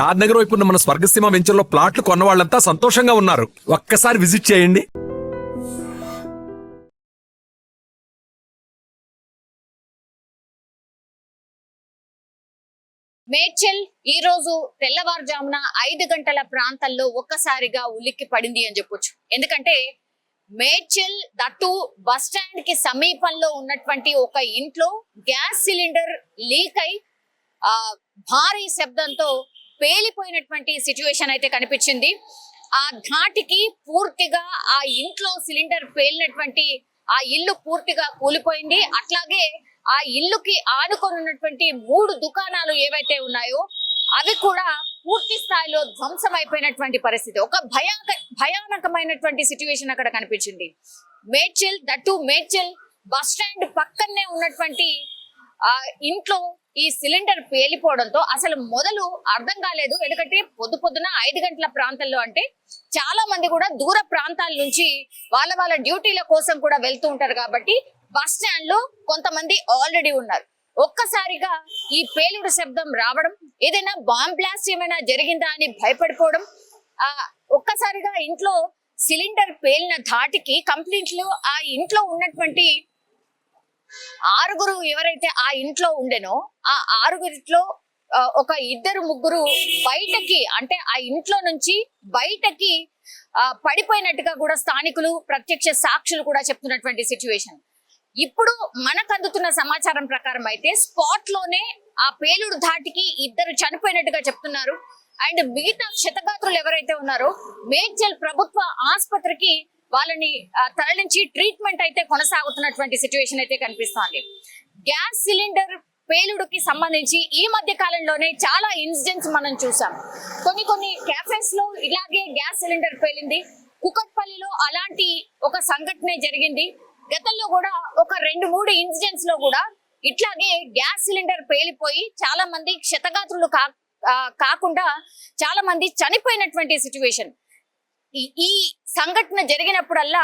షాద్ నగర్ వైపు ఉన్న మన స్వర్గసీమ వెంచర్లో ప్లాట్లు కొన్న వాళ్ళంతా సంతోషంగా ఉన్నారు. ఒక్కసారి విజిట్ చేయండి. మేడ్చల్ ఈ రోజు తెల్లవారుజామున ఐదు గంటల ప్రాంతాల్లో ఒక్కసారిగా ఉలిక్కి పడింది అని చెప్పొచ్చు. ఎందుకంటే మేడ్చల్ దట్టు బస్ స్టాండ్కి సమీపంలో ఉన్నటువంటి ఒక ఇంట్లో గ్యాస్ సిలిండర్ లీక్ అయి భారీ శబ్దంతో పేలిపోయినటువంటి సిచ్యువేషన్ అయితే కనిపించింది. ఆ ధాటికి పూర్తిగా ఆ ఇంట్లో సిలిండర్ పేలినటువంటి ఆ ఇల్లు పూర్తిగా కూలిపోయింది. అట్లాగే ఆ ఇల్లుకి ఆనుకొనున్నటువంటి మూడు దుకాణాలు ఏవైతే ఉన్నాయో అవి కూడా పూర్తి స్థాయిలో ధ్వంసం అయిపోయినటువంటి పరిస్థితి. ఒక భయాక భయానకమైనటువంటి సిచ్యువేషన్ అక్కడ కనిపించింది. మేడ్చల్ దట్టు మేడ్చల్ బస్ స్టాండ్ పక్కనే ఉన్నటువంటి ఆ ఇంట్లో ఈ సిలిండర్ పేలిపోవడంతో అసలు మొదలు అర్థం కాలేదు. ఎందుకంటే పొద్దు పొద్దున ఐదు గంటల ప్రాంతంలో అంటే చాలా మంది కూడా దూర ప్రాంతాల నుంచి వాళ్ళ వాళ్ళ డ్యూటీల కోసం కూడా వెళ్తూ ఉంటారు కాబట్టి బస్ స్టాండ్లో కొంతమంది ఆల్రెడీ ఉన్నారు. ఒక్కసారిగా ఈ పేలుడు శబ్దం రావడం ఏదైనా బాంబ్ బ్లాస్ట్ ఏమైనా జరిగిందా అని భయపడిపోవడం ఆ ఒక్కసారిగా ఇంట్లో సిలిండర్ పేలిన ధాటికి కంప్లీట్లో ఆ ఇంట్లో ఉన్నటువంటి ఆరుగురు ఎవరైతే ఆ ఇంట్లో ఉండెనో ఆ ఆరుగురిలో ఒక ఇద్దరు ముగ్గురు బయటకి అంటే ఆ ఇంట్లో నుంచి బయటకి ఆ, పడిపోయినట్టుగా కూడా స్థానికులు ప్రత్యక్ష సాక్షులు కూడా చెప్తున్నటువంటి సిచ్యువేషన్ ఇప్పుడు మనకు అందుతున్న సమాచారం ప్రకారం అయితే స్పాట్లోనే ఆ పేలుడు ధాటికి ఇద్దరు చనిపోయినట్టుగా చెప్తున్నారు. అండ్ మిగతా క్షతగాత్రులు ఎవరైతే ఉన్నారో మేడ్చల్ ప్రభుత్వ ఆసుపత్రికి వాళ్ళని తరలించి ట్రీట్మెంట్ అయితే కొనసాగుతున్నటువంటి సిచ్యువేషన్ అయితే కనిపిస్తోంది. గ్యాస్ సిలిండర్ పేలుడుకి సంబంధించి ఈ మధ్య కాలంలోనే చాలా ఇన్సిడెంట్స్ మనం చూసాం. కొన్ని కొన్ని క్యాఫేస్లో ఇలాగే గ్యాస్ సిలిండర్ పేలింది. కుకట్పల్లిలో అలాంటి ఒక సంఘటన జరిగింది. గతంలో కూడా ఒక రెండు మూడు ఇన్సిడెంట్స్లో కూడా ఇట్లాగే గ్యాస్ సిలిండర్ పేలిపోయి చాలా మంది క్షతగాత్రులు కా కాకుండా చాలా మంది చనిపోయినటువంటి సిచ్యువేషన్ ఈ- సంఘటన జరిగినప్పుడల్లా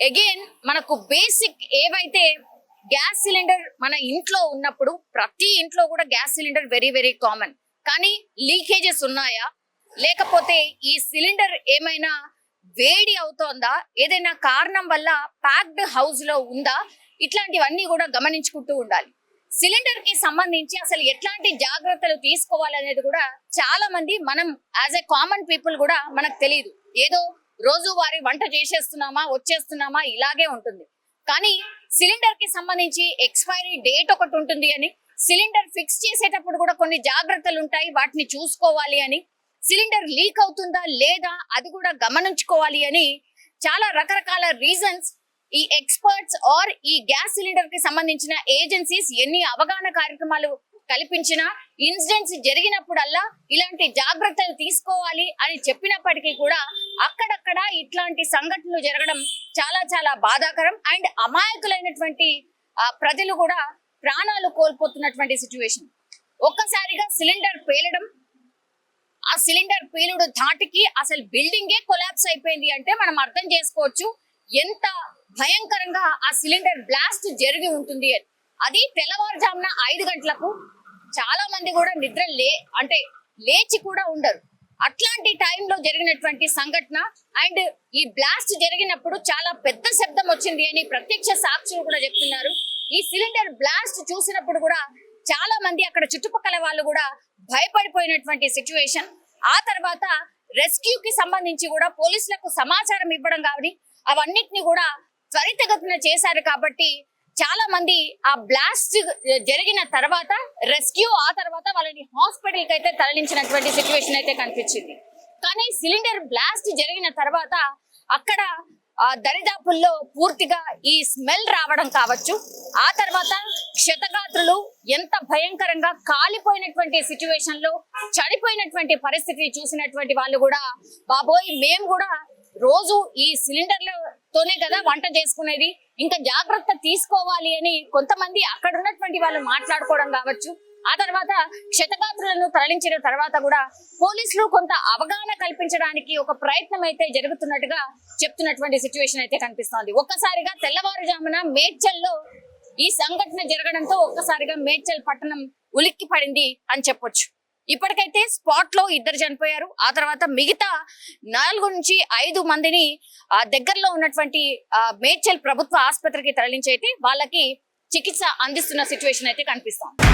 అగైన్ మనకు బేసిక్ ఏవైతే గ్యాస్ సిలిండర్ మన ఇంట్లో ఉన్నప్పుడు ప్రతి ఇంట్లో కూడా gas cylinder very very common కానీ లీకేజెస్ ఉన్నాయా? లేకపోతే ఈ సిలిండర్ ఏమైనా వేడి అవుతోందా? ఏదైనా కారణం వల్ల ప్యాక్డ్ హౌస్లో ఉందా? ఇట్లాంటివన్నీ కూడా గమనించుకుంటూ ఉండాలి. సిలిండర్కి సంబంధించి అసలు ఎట్లాంటి జాగ్రత్తలు తీసుకోవాలనేది కూడా చాలా మంది మనం యాజ్ ఎ కామన్ పీపుల్ కూడా మనకు తెలియదు ఏదో రోజు వారి వంట చేసేస్తున్నామా వచ్చేస్తున్నామా ఇలాగే ఉంటుంది. కానీ సిలిండర్కి సంబంధించి ఎక్స్పైరీ డేట్ ఒకటి ఉంటుంది అని సిలిండర్ ఫిక్స్ చేసేటప్పుడు కూడా కొన్ని జాగ్రత్తలు ఉంటాయి వాటిని చూసుకోవాలి అని సిలిండర్ లీక్ అవుతుందా లేదా అది కూడా గమనించుకోవాలి అని చాలా రకరకాల రీజన్స్ ఈ ఎక్స్పర్ట్స్ ఆర్ ఈ గ్యాస్ సిలిండర్కి సంబంధించిన ఏజెన్సీస్ ఎన్ని అవగాహన కార్యక్రమాలు కల్పించినా ఇన్సిడెంట్స్ జరిగినప్పుడల్లా ఇలాంటి జాగ్రత్తలు తీసుకోవాలి అని చెప్పినప్పటికీ కూడా అక్కడక్కడ ఇట్లాంటి సంఘటనలు జరగడం చాలా చాలా బాధాకరం. అండ్ అమాయకులైనటువంటి ప్రజలు కూడా ప్రాణాలు కోల్పోతున్నటువంటి సిచ్యువేషన్ ఒక్కసారిగా సిలిండర్ పేలడం ఆ సిలిండర్ పేలుడు ధాటికి అసలు బిల్డింగే కొలాప్స్ అయిపోయింది అంటే మనం అర్థం చేసుకోవచ్చు. ఎంత భయంకరంగా ఆ సిలిండర్ బ్లాస్ట్ జరిగి ఉంటుంది. అని అది తెల్లవారుజామున ఐదు గంటలకు చాలా మంది కూడా నిద్ర లే అంటే లేచి కూడా ఉండరు. అట్లాంటి టైంలో జరిగినటువంటి సంఘటన అండ్ ఈ బ్లాస్ట్ జరిగినప్పుడు చాలా పెద్ద శబ్దం వచ్చింది అని ప్రత్యక్ష సాక్షులు కూడా చెప్తున్నారు. ఈ సిలిండర్ బ్లాస్ట్ చూసినప్పుడు కూడా చాలా మంది అక్కడ చుట్టుపక్కల వాళ్ళు కూడా భయపడిపోయినటువంటి సిచ్యువేషన్. ఆ తర్వాత రెస్క్యూ కి సంబంధించి కూడా పోలీసులకు సమాచారం ఇవ్వడం కానీ అవన్నిటిని కూడా త్వరితగతిన చేశారు కాబట్టి చాలా మంది ఆ బ్లాస్ట్ జరిగిన తర్వాత రెస్క్యూ ఆ తర్వాత వాళ్ళని హాస్పిటల్కి అయితే తరలించినటువంటి సిచ్యువేషన్ అయితే కనిపించింది. కానీ సిలిండర్ బ్లాస్ట్ జరిగిన తర్వాత అక్కడ ఆ దరిదాపుల్లో పూర్తిగా ఈ స్మెల్ రావడం కావచ్చు ఆ తర్వాత క్షతగాత్రులు ఎంత భయంకరంగా కాలిపోయినటువంటి సిచ్యువేషన్లో చనిపోయినటువంటి పరిస్థితి చూసినటువంటి వాళ్ళు కూడా బాబోయ్ మేము కూడా రోజు ఈ తోనే కదా వంట చేసుకునేది. ఇంకా జాగ్రత్త తీసుకోవాలి అని కొంతమంది అక్కడ ఉన్నటువంటి వాళ్ళు మాట్లాడుకోవడం కావచ్చు. ఆ తర్వాత క్షతగాత్రులను తరలించిన తర్వాత కూడా పోలీసులు కొంత అవగాహన కల్పించడానికి ఒక ప్రయత్నం అయితే జరుగుతున్నట్టుగా చెప్తున్నటువంటి సిచ్యువేషన్ అయితే కనిపిస్తోంది. ఒక్కసారిగా తెల్లవారుజామున మేడ్చల్లో ఈ సంఘటన జరగడంతో ఒక్కసారిగా మేడ్చల్ పట్టణం ఉలిక్కి పడింది అని చెప్పొచ్చు. ఇప్పటికైతే స్పాట్లో ఇద్దరు చనిపోయారు. ఆ తర్వాత మిగతా నాలుగు నుంచి ఐదు మందిని దగ్గరలో ఉన్నటువంటి మేడ్చల్ ప్రభుత్వ ఆసుపత్రికి తరలించి అయితే వాళ్ళకి చికిత్స అందిస్తున్న సిచ్యువేషన్ అయితే కనిపిస్తోంది.